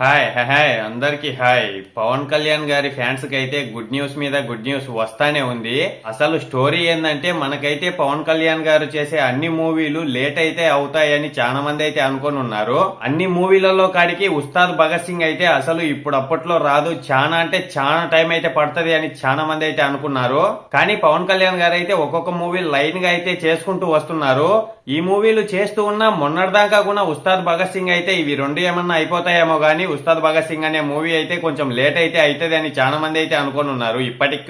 Hi hi, అందరికీ hi. Pawan Kalyan గారి ఫ్యాన్స్కి అయితే గుడ్ న్యూస్ మీద గుడ్ న్యూస్ వస్తానే ఉంది. అసలు స్టోరీ ఏంటంటే మనకైతే పవన్ కళ్యాణ్ గారు చేసే అన్ని మూవీలు లేట్ అయితే అవుతాయని చాలా మంది అయితే అనుకొని ఉన్నారు. అన్ని మూవీలలో కాడికి ఉస్తాద్ భగత్ సింగ్ అయితే అసలు ఇప్పుడు అప్పట్లో రాదు. చాలా అంటే చాలా టైం అయితే పడుతుంది అని చాలా మంది అయితే అనుకున్నారు. కానీ పవన్ కళ్యాణ్ గారు అయితే ఒక్కొక్క మూవీ లైన్గా అయితే చేసుకుంటూ వస్తున్నారు. ఈ మూవీలు చేస్తూ ఉన్న మొన్నటిదాకా కూడా ఉస్తాద్ భగత్ సింగ్ అయితే ఇవి రెండు ఏమన్నా అయిపోతాయేమో గానీ ఉస్తాద్ భగత్ సింగ్ అనే మూవీ అయితే కొంచెం లేట్ అయితే అవుతుంది అని చాలా మంది అయితే అనుకొని ఉన్నారు ఇప్పటికి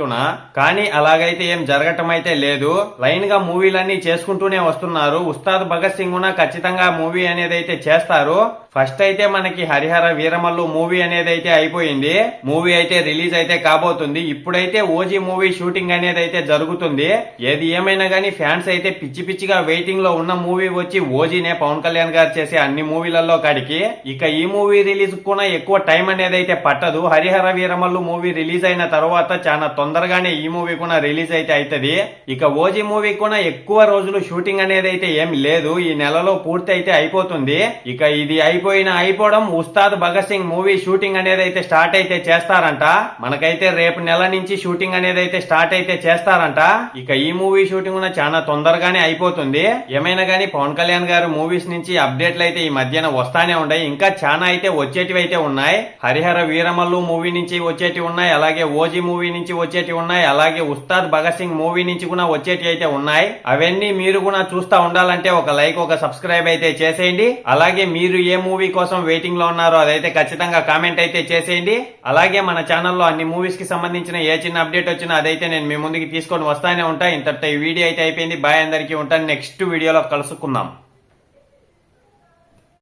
కానీ అలాగైతే ఏం జరగటం అయితే లేదు. లైన్గా మూవీలన్నీ చేసుకుంటూనే వస్తున్నారు. ఉస్తాద్ భగత్ సింగ్ ఖచ్చితంగా మూవీ అనేది అయితే చేస్తారు. ఫస్ట్ అయితే మనకి హరిహర వీరమల్లు మూవీ అనేది అయితే అయిపోయింది. మూవీ అయితే రిలీజ్ అయితే కాబోతుంది. ఇప్పుడైతే ఓజీ మూవీ షూటింగ్ అనేది అయితే జరుగుతుంది. ఏది ఏమైనా గానీ ఫ్యాన్స్ అయితే పిచ్చి పిచ్చిగా వెయిటింగ్లో ఉన్న మూవీ వచ్చి ఓజీనే పవన్ కళ్యాణ్ గారు చేసే అన్ని మూవీలలో కాడికి. ఇక ఈ మూవీ రిలీజ్ కూడా ఎక్కువ టైం అనేది అయితే పట్టదు. హరిహర వీరమల్లు మూవీ రిలీజ్ అయిన తర్వాత చాలా తొందరగానే ఈ మూవీ కూడా రిలీజ్ అయితే అవుతుంది ఇక ఓజీ మూవీ కూడా ఎక్కువ రోజులు షూటింగ్ అనేది అయితే ఏం లేదు. ఈ నెలలో పూర్తి అయితే అయిపోతుంది. ఇక ఇది అయిపోయిన అయిపోవడం ఉస్తాద్ భగత్ సింగ్ మూవీ షూటింగ్ అనేది అయితే స్టార్ట్ అయితే చేస్తారంట. మనకైతే రేపు నెల నుంచి షూటింగ్ అనేది అయితే స్టార్ట్ అయితే చేస్తారంట. ఇక ఈ మూవీ షూటింగ్ కూడా చాలా తొందరగానే అయిపోతుంది. ఏమైనా గానీ పవన్ కళ్యాణ్ గారు మూవీస్ నుంచి అప్డేట్లు అయితే ఈ మధ్యన వస్తానే ఉన్నాయి. ఇంకా చాలా అయితే వచ్చేటివి అయితే ఉన్నాయి. హరిహర వీరమల్లు మూవీ నుంచి వచ్చేటివి ఉన్నాయి. అలాగే ఓజీ మూవీ నుంచి వచ్చేటివి ఉన్నాయి. అలాగే ఉస్తాద్ భగత్ సింగ్ మూవీ నుంచి కూడా వచ్చేటివి అయితే ఉన్నాయి. అవన్నీ మీరు కూడా చూస్తా ఉండాలంటే ఒక లైక్ ఒక సబ్స్క్రైబ్ అయితే చేసేయండి. అలాగే మీరు ఏ మూవీ కోసం వెయిటింగ్లో ఉన్నారో అదైతే ఖచ్చితంగా కామెంట్ అయితే చేసేయండి. అలాగే మన ఛానల్లో అన్ని మూవీస్కి సంబంధించిన ఏ చిన్న అప్డేట్ వచ్చినా అదైతే నేను మీ ముందుకి తీసుకొని వస్తానే ఉంటా. ఇంతటితో ఈ వీడియో అయితే అయిపోయింది. బాయ్ అందరికీ. ఉంటాను. నెక్స్ట్ వీడియోలో కలుసుకుందాం.